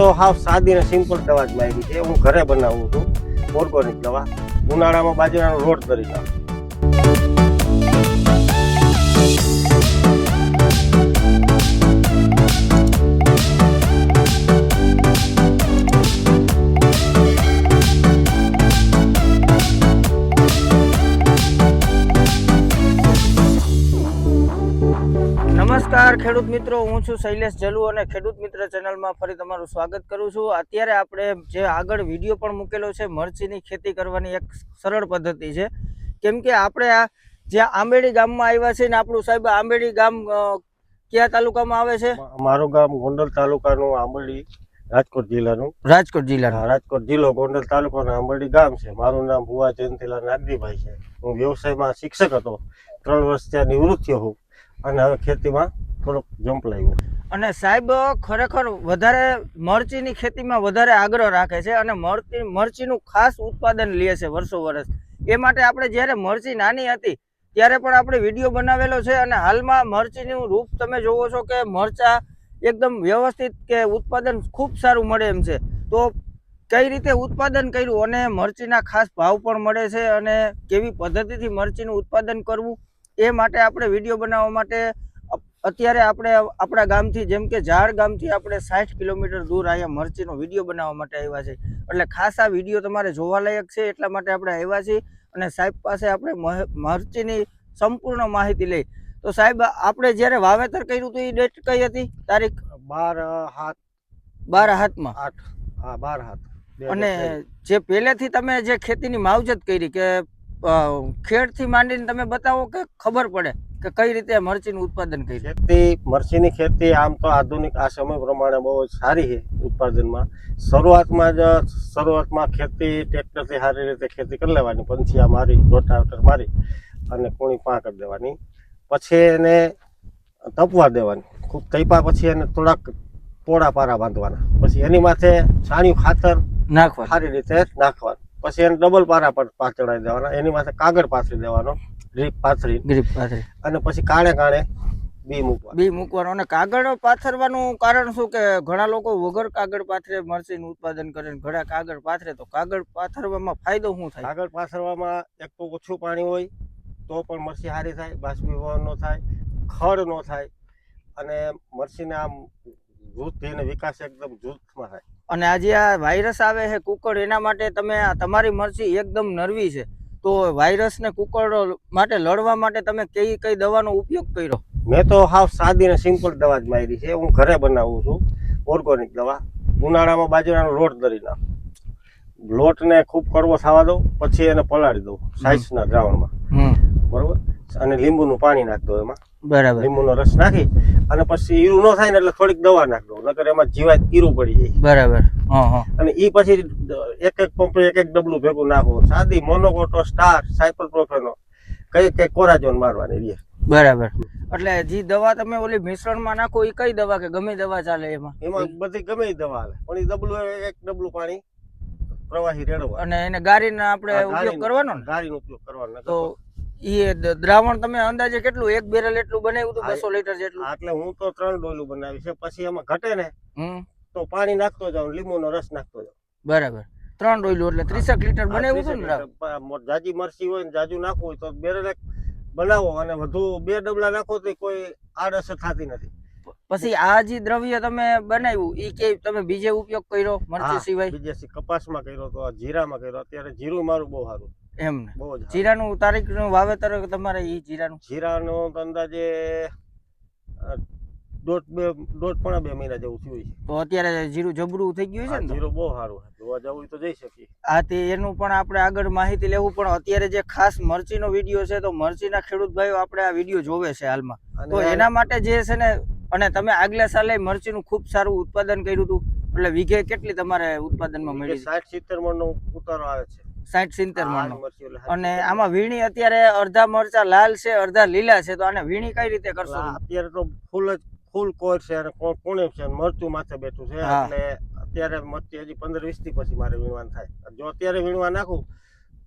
તો હાવ સાદી અને સિમ્પલ દવા જ મારી છે. હું ઘરે બનાવું છું ઓર્ગોનિક દવા. ઉનાળામાં બાજરાનો રોડ કરી નાખું. નમસ્કાર ખેડૂત મિત્રો હું છું શૈલેષ જલુ અને ખેડૂત મિત્ર ચેનલમાં ફરી તમારું સ્વાગત કરું છું. અત્યારે આપણે જે આગળ વીડિયો પણ મૂકેલો છે મરચીની ખેતી કરવાની એક સરળ પદ્ધતિ છે. કેમ કે આપણે આ જે આંબેડી ગામમાં આવ્યા છે ને આપણું સાહેબ આંબેડી ગામ કયા તાલુકામાં આવે છે? મારું ગામ ગોંડલ તાલુકાનું આંબેડી રાજકોટ જિલ્લાનું. રાજકોટ જિલ્લાના. રાજકોટ જિલ્લો ગોંડલ તાલુકાનું આંબેડી ગામ છે. મારું નામ ભુવા જયંતિલાલ નાગરીભાઈ છે. હું વ્યવસાયમાં શિક્ષક હતો. ત્રણ વર્ષ ત્યાં નિવૃત્ત થયો હું અને હવે ખેતીમાં થોડોક જમ્પ લાગ્યો. અને સાહેબ, ખરેખર વધારે મરચીની ખેતીમાં વધારે આગ્રહ રાખે છે અને મરચી મરચીનું ખાસ ઉત્પાદન લે છે વર્ષો વર્ષ. એ માટે આપણે જ્યારે મરચી નાની હતી, ત્યારે પણ આપણે વીડિયો બનાવેલો છે અને હાલમાં મરચીનું રૂપ તમે જોવો છો કે મરચા એકદમ વ્યવસ્થિત કે ઉત્પાદન ખૂબ સારું મળે એમ છે. તો કઈ રીતે ઉત્પાદન કર્યું અને મરચીના ખાસ ભાવ પણ મળે છે અને કેવી પદ્ધતિથી મરચીનું ઉત્પાદન કરવું, એ માટે આપણે વીડિયો બનાવવા માટે અત્યારે આપણે આપણા ગામથી જેમ કે ઝાડ ગામથી આપણે સાઠ કિલોમીટર દૂર અહીંયા મરચીનો વીડિયો બનાવવા માટે આવ્યા છે. એટલે ખાસ આ વીડિયો તમારે જોવાલાયક છે એટલા માટે આપણે આવ્યા છીએ. અને સાહેબ પાસે આપણે મરચીની સંપૂર્ણ માહિતી લઈ. તો સાહેબ આપણે જ્યારે વાવેતર કર્યું હતું એ ડેટ કઈ હતી? તારીખ? બાર હાથ બાર હાથમાં આઠ. હા બાર હાથ અને જે પહેલેથી તમે જે ખેતીની માવજત કરી કે ખેડથી માંડીને તમે બતાવો કે ખબર પડે? કે કઈ રીતે મરચીનું ઉત્પાદન કરી ખેતી મરચીની ખેતી આમ તો આધુનિક આ સમય પ્રમાણે બહુ સારી છે ઉત્પાદનમાં. શરૂઆતમાં જ શરૂઆતમાં ખેતી ટ્રેક્ટરથી સારી રીતે ખેતી કરી લેવાની પંચિયા મારી રોટાવેટર મારી અને કુણી પા કરી દેવાની. પછી એને તપવા દેવાની. ખૂબ તપ્યા પછી એને થોડાક પોળા પારા બાંધવાના. પછી એની માથે છાણિયું ખાતર નાખવા સારી રીતે નાખવાનું. પછી એને ડબલ પારા પર પાથરાઈ દેવાના. એની માથે કાગળ પાથરી દેવાનો. ડ્રીપ પાથરી. ગ્રીપ પાથરી. અને પછી કાણે કાણે બી મૂકવા. બી મૂકવાનું. અને કાગળ પાથરવાનું કારણ શું કે ઘણા લોકો વગર કાગળ પાથરે મરચીનું ઉત્પાદન કરે ઘણા કાગળ પાથરે. તો કાગળ પાથરવામાં ફાયદો શું થાય? કાગળ પાથરવામાં એક તો ઓછું પાણી હોય તો પણ મરચી સારી થાય બાષ્પીભવન ન થાય ખડ ન થાય અને મરચીને આમ વૃદ્ધિ અને વિકાસ એકદમ જૂથમાં થાય. અને આજે આ વાયરસ આવે છે કુકડ એના માટે તમે તમારી મરચી એકદમ નરવી છે. તો વાયરસ ને કુકડ માટે લડવા માટે તમે કઈ કઈ દવાનો ઉપયોગ કર્યો? મેં તો હાવ સાદી અને સિમ્પલ દવા જ મારી છે. હું ઘરે બનાવું છું ઓર્ગોનિક દવા. ઉનાળામાં બાજરાનો લોટ દરી નાખું. લોટને ખૂબ કડવો થવા દઉં પછી એને પલાળી દઉં સાઈઝના દ્રાવણમાં. બરોબર? અને લીંબુનું પાણી નાખ દઉં એમાં. બરાબર. લીંબુનો રસ નાખી અને પછી ઈરું ન થાય ને એટલે થોડીક દવા નાખ દઉં. નકર એમાં જીવાત ઈરું પડી જાય. બરાબર. હા હા. અને ઈ પછી એક એક પંપ એક એક ડબલું ભેગું નાખવું સાદી મોનોકોટો સ્ટાર સાયપર પ્રોફેનો કઈ કઈ કોરાજોન મારવાની રહે બરાબર. એટલે જે દવા તમે ઓલી મિશ્રણમાં નાખો એ કઈ દવા કે ગમે દવા ચાલે એમાં? એમાં બધી ગમે દવા હાલે. પણ એ ડબલું એક ડબલું પાણી પ્રવાહી રેડવા. અને એને ગારીને આપણે ઉપયોગ કરવાનો ને? ગાડીનો ઉપયોગ કરવાનો. તો એ દ્રાવણ તમે અંદાજે કેટલું? એક બેરલ એટલું બનાવ્યું હતું બસો લીટર જેટલું? એટલે હું તો ત્રણ ડોલું બનાવી છે. પછી એમાં ઘટે ને તો પાણી નાખતો જાઉં લીંબુનો રસ નાખતો જાઉં. બરાબર. ત્રણ ડોયલું એટલે ત્રીસેક લીટર બનાવ્યું હતું ને જાજી મરસી હોય ને જાજુ નાખવું હોય તો બેરલ એક બનાવો અને વધુ બે ડબલા નાખો તો કોઈ આડઅસર થતી નથી. પછી આ જે દ્રવ્ય તમે બનાવ્યું એ કે તમે બીજે ઉપયોગ કર્યો મરચી સિવાય? બીજે કપાસમાં કર્યો તો જીરામાં કર્યો. અત્યારે જીરું મારું બહુ સારું. એમ બહુ જ જીરાનું તારીખનું વાવેતર તમારે ઈ જીરાનું? જીરાનો અંદાજે દોઢ બે દોઢ પોણા બે મહિના જેવું થયું છે. તો અત્યારે જીરું જબરું થઈ ગયું છે ને જીરું બહુ સારું જોવા જવું તો જઈ શકીએ. આ તે એનું પણ આપણે આગળ માહિતી લેવું પણ અત્યારે જે ખાસ મરચીનો વીડિયો છે તો મરચીના ખેડૂત ભાઈઓ આપણે આ વીડિયો જોવે છે હાલમાં. તો એના માટે જે છે ને અને તમે આગલા સાલે મરચીનું ખૂબ સારું ઉત્પાદન કર્યું હતું એટલે વીઘે કેટલી તમારે ઉત્પાદનમાં મળી સાઠ સિત્તેર મણનો ઉતારો આવે છે. સાઠ સિત્તેર મણનો. અને આમાં વીણી અત્યારે અડધા મરચા લાલ છે અડધા લીલા છે તો આને વીણી કઈ રીતે કરશો અત્યારે તો ફૂલ જ ફૂલ કોર છે અને કોણે છે મરચું માથે બેઠું છે અને અત્યારે મરચી હજી પંદર વીસથી પછી મારે વીણવાનું થાય. જો અત્યારે વીણવા નાખું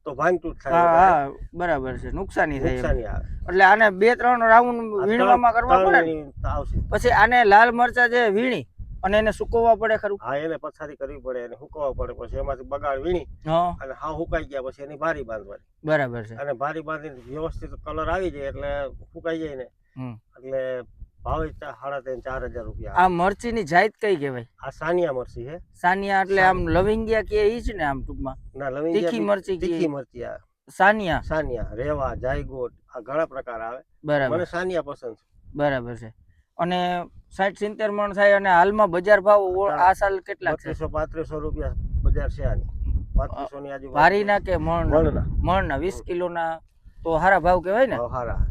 તો ભાંગતૂટ થાય હા બરાબર છે નુકસાની થાય નુકસાની આવે. એટલે આને બે ત્રણ રાઉન્ડ વીણવામાં કરવા પડે આવશે. પછી આને લાલ મરચા જે વીણી અને એને સુકવવા પડે ખરું? હા એને પથારી કરવી પડે એને સુકવવા પડે પછી એમાંથી બગાડ વીણી અને હા સુકાઈ ગયા પછી એની ભારી બાંધવાની. બરાબર છે. અને ભારી બાંધીને વ્યવસ્થિત કલર આવી જાય એટલે સુકાઈ જાય ને. એટલે ભાવ સાડા ત્રણ ચાર હજાર રૂપિયા. આ મરચીની જાત કઈ કહેવાય? આ સાનિયા મરચી છે સાનિયા એટલે આમ લવિંગિયા કે ઈ જ ને આમ ટૂંકમાં? ના તીખી મરચી તીખી મરચી આ સાનિયા? સાનિયા રેવા જાયગોટ આ ઘણા પ્રકાર આવે. બરાબર. મને સાનિયા પસંદ છે. બરાબર છે. અને સાઠ સિત્તેર મણ થાય અને હાલમાં બજાર ભાવ આ સાલ કેટલા છે? બત્રીસો પાંત્રીસો રૂપિયા બજાર છે પાંત્રીસો ની આજુબાજુ. ભારીના કે મણ? મણના. મણના વીસ કિલોના તો સારા ભાવ કહેવાય ને? સારા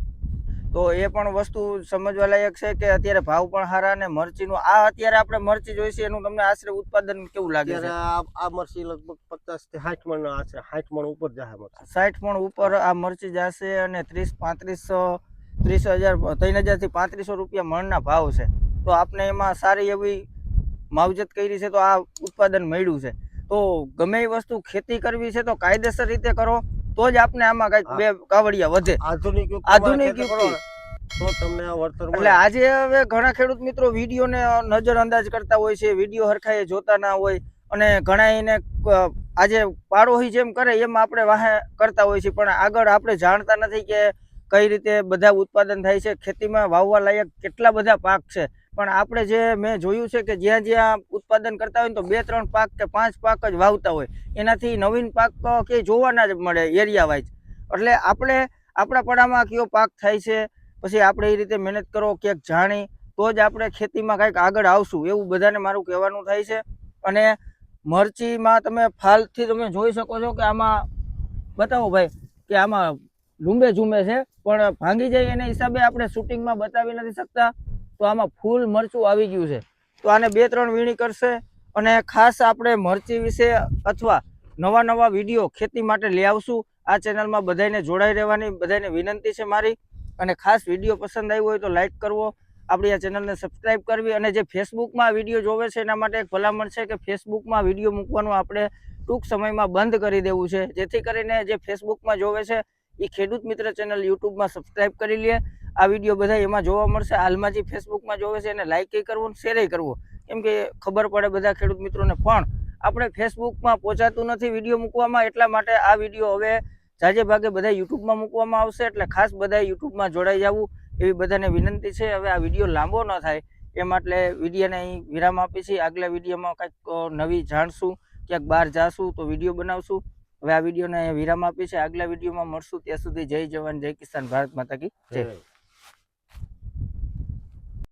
તો એ પણ વસ્તુ સમજવા લાયક છે કે અત્યારે ભાવ પણ સારા અને મરચીનું આ અત્યારે આપણે મરચી જોઈશે એનું તમને આશરે ઉત્પાદન કેવું લાગે છે? આ મરચી લગભગ પચાસથી સાઠ મણ આશરે સાઠ મણ ઉપર જાય સાઠ મણ ઉપર આ મરચી જશે અને ત્રીસ પાંત્રીસ ત્રીસ હજાર ત્રણ હજારથી પાંત્રીસો રૂપિયા મણના ભાવ છે. તો આપને એમાં સારી એવી માવજત કરી છે તો આ ઉત્પાદન મળ્યું છે. તો ગમે એ વસ્તુ ખેતી કરવી છે તો કાયદેસર રીતે કરો તો જ આપણે આમાં કંઈક બે કાવડિયા વધે. આધુનિક આધુનિક તો તમને આ વળતર એટલે આજે હવે ઘણા ખેડૂત મિત્રો વિડીયોને નજરઅંદાજ કરતા હોય છે વીડિયો હરખાએ જોતા ના હોય અને ઘણા એને આજે પાડોહી જેમ કરે એમ આપણે વાહે કરતા હોય છે પણ આગળ આપણે જાણતા નથી કે કઈ રીતે બધા ઉત્પાદન થાય છે ખેતીમાં વાવવા લાયક કેટલા બધા પાક છે. પણ આપણે જે મેં જોયું છે કે જ્યાં જ્યાં ઉત્પાદન કરતા હોય તો બે, ત્રણ પાક કે પાંચ પાક જ વાવતા હોય. એનાથી નવીન પાક કે જોવાના જ મળે એરિયા વાઇઝ એટલે આપણે આપણા પડામાં કયો પાક થાય છે, પછી આપણે એ રીતે મહેનત કરો, ક્યાંક જાણી, તો જ આપણે ખેતીમાં કંઈક આગળ આવશું. એવું બધાને મારું કહેવાનું થાય છે. અને મરચીમાં તમે ફાલથી તમે જોઈ શકો છો કે આમાં, બતાવો ભાઈ, કે આમાં લૂંબે ઝૂંબે છે, પણ ભાંગી જાય એના હિસાબે આપણે શૂટિંગમાં બતાવી નથી શકતા. તો આમાં ફૂલ મરચું આવી ગયું છે. તો આને બે ત્રણ વીણી કરશે અને ખાસ આપણે મરચી વિશે અથવા નવા નવા વીડિયો ખેતી માટે લઈ આવશું. આ ચેનલમાં બધાને જોડાઈ રહેવાની બધાને વિનંતી છે મારી. અને ખાસ વીડિયો પસંદ આવ્યો હોય તો લાઈક કરવો. આપણી આ ચેનલને સબસ્ક્રાઇબ કરવી અને જે ફેસબુકમાં વીડિયો જોવે છે એના માટે એક ભલામણ છે કે ફેસબુકમાં વીડિયો મૂકવાનું આપણે ટૂંક સમયમાં બંધ કરી દેવું છે. જેથી કરીને જે ફેસબુકમાં જોવે છે એ ખેડૂત મિત્ર ચેનલ યુટ્યુબમાં સબસ્ક્રાઇબ કરી લે. આ વીડિયો બધા એમાં જોવા મળશે. હાલમાં જે ફેસબુકમાં જોવે છે એને લાઇક કરવું શેર કરવો. કેમ કે ખબર પડે બધા ખેડૂત મિત્રોને. પણ આપણે ફેસબુકમાં પહોંચાતું નથી વીડિયો મૂકવામાં. એટલા માટે આ વીડિયો હવે જાજે ભાગે બધા યુટ્યુબમાં મૂકવામાં આવશે. એટલે ખાસ બધા યુટ્યુબમાં જોડાઈ જવું એવી બધાને વિનંતી છે. હવે આ વીડિયો લાંબો ન થાય. એમ એટલે વિડીયોને અહીં વિરામ આપી છીએ આગલા વિડીયોમાં કંઈક નવી જાણશું. ક્યાંક બહાર જાશું તો વીડિયો બનાવશું. હવે આ વિડીયોને વિરામ આપી છે આગલા વિડીયોમાં મળશું. ત્યાં સુધી જય જવાન, જય કિસાન ભારત માતા કી જય.